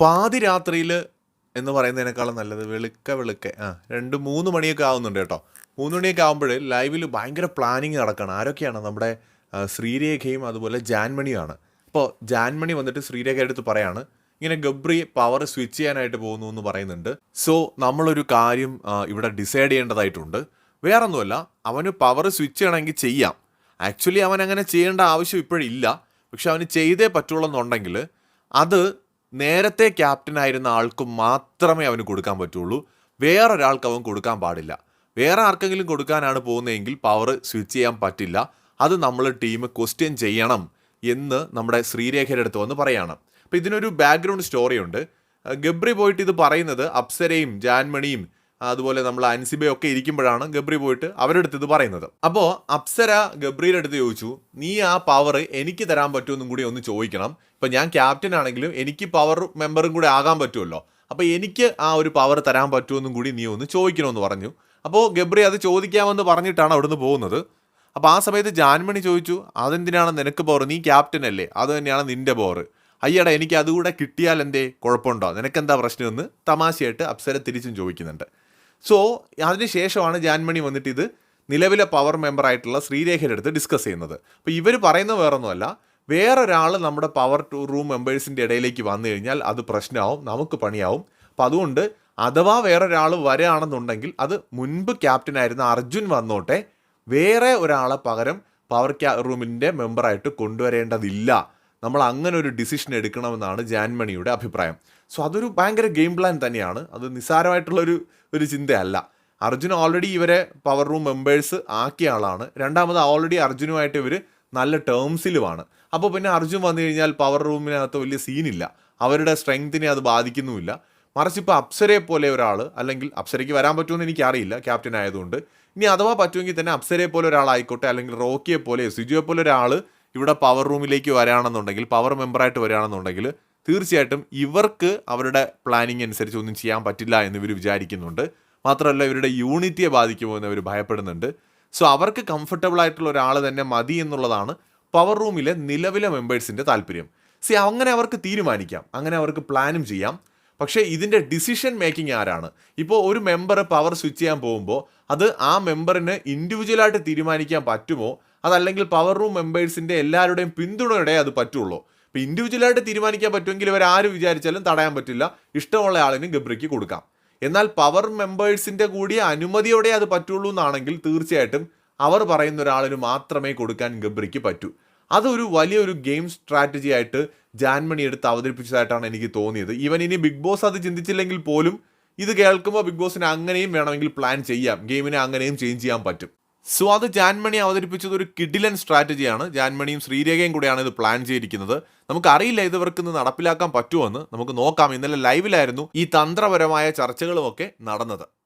പാതി രാത്രിയിൽ എന്ന് പറയുന്നതിനേക്കാളും നല്ലത് വെളുക്ക വെളുക്ക. ആ രണ്ട് മൂന്ന് മണിയൊക്കെ ആവുന്നുണ്ട് കേട്ടോ. മൂന്ന് മണിയൊക്കെ ആകുമ്പോൾ ലൈവിൽ ഭയങ്കര പ്ലാനിങ് നടക്കണം. ആരൊക്കെയാണ് നമ്മുടെ ശ്രീരേഖയും അതുപോലെ ജാൻമണിയുമാണ്. അപ്പോൾ ജാൻമണി വന്നിട്ട് ശ്രീരേഖ എടുത്ത് പറയാണ് ഇങ്ങനെ ഗബ്രി പവർ സ്വിച്ച് ചെയ്യാനായിട്ട് പോകുന്നു എന്ന് പറയുന്നുണ്ട്. സോ നമ്മളൊരു കാര്യം ഇവിടെ ഡിസൈഡ് ചെയ്യേണ്ടതായിട്ടുണ്ട്. വേറൊന്നുമല്ല അവന് പവർ സ്വിച്ച് ചെയ്യണമെങ്കിൽ ചെയ്യാം. ആക്ച്വലി അവൻ അങ്ങനെ ചെയ്യേണ്ട ആവശ്യം ഇപ്പോഴില്ല. പക്ഷെ അവന് ചെയ്തേ പറ്റുള്ളൂ എന്നുണ്ടെങ്കിൽ അത് നേരത്തെ ക്യാപ്റ്റൻ ആയിരുന്ന ആൾക്ക് മാത്രമേ അവന് കൊടുക്കാൻ പറ്റുള്ളൂ. വേറൊരാൾക്ക് അവൻ കൊടുക്കാൻ പാടില്ല. വേറെ ആർക്കെങ്കിലും കൊടുക്കാനാണ് പോകുന്നതെങ്കിൽ പവർ സ്വിച്ച് ചെയ്യാൻ പറ്റില്ല. അത് നമ്മൾ ടീം ക്വസ്റ്റ്യൻ ചെയ്യണം എന്ന് നമ്മുടെ ശ്രീരേഖയുടെ അടുത്ത് വന്ന് പറയാണ്. അപ്പോൾ ഇതിനൊരു ബാക്ക്ഗ്രൗണ്ട് സ്റ്റോറിയുണ്ട് ഗബ്രി പോയിട്ട് ഇത് പറയുന്നത് അപ്സരയും ജാൻമണിയും അതുപോലെ നമ്മൾ അൻസിബയും ഒക്കെ ഇരിക്കുമ്പോഴാണ് ഗബ്രി പോയിട്ട് അവരുടെ അടുത്ത് ഇത് പറയുന്നത്. അപ്പോൾ അപ്സര ഗബ്രിയുടെ അടുത്ത് ചോദിച്ചു നീ ആ പവർ എനിക്ക് തരാൻ പറ്റുമെന്നും കൂടി ഒന്ന് ചോദിക്കണം. ഇപ്പം ഞാൻ ക്യാപ്റ്റൻ ആണെങ്കിലും എനിക്ക് പവർ മെമ്പറും കൂടി ആകാൻ പറ്റുമല്ലോ. അപ്പോൾ എനിക്ക് ആ ഒരു പവർ തരാൻ പറ്റുമെന്നും കൂടി നീ ഒന്ന് ചോദിക്കണമെന്ന് പറഞ്ഞു. അപ്പോൾ ഗബ്രി അത് ചോദിക്കാമെന്ന് പറഞ്ഞിട്ടാണ് അവിടുന്ന് പോകുന്നത്. അപ്പോൾ ആ സമയത്ത് ജാൻമണി ചോദിച്ചു അതെന്തിനാണ് നിനക്ക് പവർ നീ ക്യാപ്റ്റൻ അല്ലേ? അത് തന്നെയാണ് നിന്റെ പവർ അയ്യടാ എനിക്ക് അതുകൂടെ കിട്ടിയാൽ എന്തേ കുഴപ്പമുണ്ടോ? നിനക്കെന്താ പ്രശ്നമെന്ന് തമാശയായിട്ട് അപ്സര തിരിച്ചും ചോദിക്കുന്നുണ്ട്. സോ അതിനുശേഷമാണ് ജാൻമണി വന്നിട്ട് ഇത് നിലവിലെ പവർ മെമ്പറായിട്ടുള്ള ശ്രീരേഖയുടെ അടുത്ത് ഡിസ്കസ് ചെയ്യുന്നത്. അപ്പോൾ ഇവർ പറയുന്നത് വേറൊന്നുമല്ല. വേറൊരാൾ നമ്മുടെ പവർ ടു റൂം മെമ്പേഴ്സിന്റെ ഇടയിലേക്ക് വന്നു കഴിഞ്ഞാൽ അത് പ്രശ്നമാവും നമുക്ക് പണിയാവും. അപ്പം അതുകൊണ്ട് അഥവാ വേറൊരാൾ വരികയാണെന്നുണ്ടെങ്കിൽ അത് മുൻപ് ക്യാപ്റ്റനായിരുന്ന അർജുൻ വന്നോട്ടെ വേറെ ഒരാളെ പകരം പവർ ക്യാ റൂമിന്റെ മെമ്പറായിട്ട് കൊണ്ടുവരേണ്ടതില്ല. നമ്മൾ അങ്ങനെ ഒരു ഡിസിഷൻ എടുക്കണമെന്നാണ് ജാൻമണിയുടെ അഭിപ്രായം. സോ അതൊരു ഭയങ്കര ഗെയിം പ്ലാൻ തന്നെയാണ്. അത് നിസ്സാരമായിട്ടുള്ളൊരു ഒരു ചിന്തയല്ല. അർജുൻ ഓൾറെഡി ഇവരെ പവർ റൂം മെമ്പേഴ്സ് ആക്കിയ ആളാണ്. രണ്ടാമത് ഓൾറെഡി അർജുനുമായിട്ട് ഇവർ നല്ല ടേംസിലുമാണ് അപ്പോൾ പിന്നെ അർജുൻ വന്നു കഴിഞ്ഞാൽ പവർ റൂമിനകത്ത് വലിയ സീനില്ല അവരുടെ സ്ട്രെങ്തിനെ അത് ബാധിക്കുന്നുമില്ല. മറിച്ച് ഇപ്പോൾ അപ്സരയെ പോലെ ഒരാൾ അല്ലെങ്കിൽ അപ്സരയ്ക്ക് വരാൻ പറ്റുമെന്ന് എനിക്കറിയില്ല ക്യാപ്റ്റൻ ആയതുകൊണ്ട്. ഇനി അഥവാ പറ്റുമെങ്കിൽ തന്നെ അപ്സരയെ പോലെ ഒരാളായിക്കോട്ടെ അല്ലെങ്കിൽ റോക്കിയെ പോലെ സിജുയെ പോലെ ഒരാൾ ഇവിടെ പവർ റൂമിലേക്ക് വരാണെന്നുണ്ടെങ്കിൽ പവർ മെമ്പറായിട്ട് വരികയാണെന്നുണ്ടെങ്കിൽ തീർച്ചയായിട്ടും ഇവർക്ക് അവരുടെ പ്ലാനിങ് അനുസരിച്ച് ഒന്നും ചെയ്യാൻ പറ്റില്ല എന്ന് ഇവർ വിചാരിക്കുന്നുണ്ട്. മാത്രമല്ല ഇവരുടെ യൂണിറ്റിയെ ബാധിക്കുമോ എന്ന് അവർ ഭയപ്പെടുന്നുണ്ട്. സോ അവർക്ക് കംഫർട്ടബിൾ ആയിട്ടുള്ള ഒരാൾ തന്നെ മതി എന്നുള്ളതാണ് പവർ റൂമിലെ നിലവിലെ മെമ്പേഴ്സിന്റെ താല്പര്യം. സി അങ്ങനെ അവർക്ക് തീരുമാനിക്കാം. അങ്ങനെ അവർക്ക് പ്ലാനും ചെയ്യാം. പക്ഷേ ഇതിന്റെ ഡിസിഷൻ മേക്കിംഗ് ആരാണ്? ഇപ്പോൾ ഒരു മെമ്പർ പവർ സ്വിച്ച് ചെയ്യാൻ പോകുമ്പോൾ അത് ആ മെമ്പറിന് ഇൻഡിവിജ്വലായിട്ട് തീരുമാനിക്കാൻ പറ്റുമോ? അതല്ലെങ്കിൽ പവർ റൂം മെമ്പേഴ്സിന്റെ എല്ലാവരുടെയും പിന്തുണയോടെ അത് പറ്റുള്ളൂ? ഇപ്പോൾ ഇൻഡിവിജ്വലായിട്ട് തീരുമാനിക്കാൻ പറ്റുമെങ്കിൽ ഇവർ ആര് വിചാരിച്ചാലും തടയാൻ പറ്റില്ല. ഇഷ്ടമുള്ള ആളിന് ഗബ്രിക്ക് കൊടുക്കാം. എന്നാൽ പവർ മെമ്പേഴ്സിന്റെ കൂടി അനുമതിയോടെ അത് പറ്റുള്ളൂ എന്നാണെങ്കിൽ തീർച്ചയായിട്ടും അവർ പറയുന്ന ഒരാളിന് മാത്രമേ കൊടുക്കാൻ ഗബ്രിക്ക് പറ്റൂ. അതൊരു വലിയൊരു ഗെയിം സ്ട്രാറ്റജി ആയിട്ട് ജാൻമണി എടുത്ത് അവതരിപ്പിച്ചതായിട്ടാണ് എനിക്ക് തോന്നിയത്. ഇവൻ ഇനി ബിഗ് ബോസ് അത് ചിന്തിച്ചില്ലെങ്കിൽ പോലും ഇത് കേൾക്കുമ്പോൾ ബിഗ് ബോസിന് അങ്ങനെയും വേണമെങ്കിൽ പ്ലാൻ ചെയ്യാം. ഗെയിമിനെ അങ്ങനെയും ചേഞ്ച് ചെയ്യാൻ പറ്റും. സോ അത് ജാൻമണി അവതരിപ്പിച്ചത് ഒരു കിഡിലൻ സ്ട്രാറ്റജിയാണ്. ജാൻമണിയും ശ്രീരേഖയും കൂടെയാണ് ഇത് പ്ലാൻ ചെയ്തിരിക്കുന്നത്. നമുക്കറിയില്ല ഇത് ഇവർക്ക് ഇന്ന് നടപ്പിലാക്കാൻ പറ്റുമോ എന്ന്. നമുക്ക് നോക്കാം. ഇന്നലെ ലൈവിലായിരുന്നു ഈ തന്ത്രപരമായ ചർച്ചകളുമൊക്കെ നടന്നത്.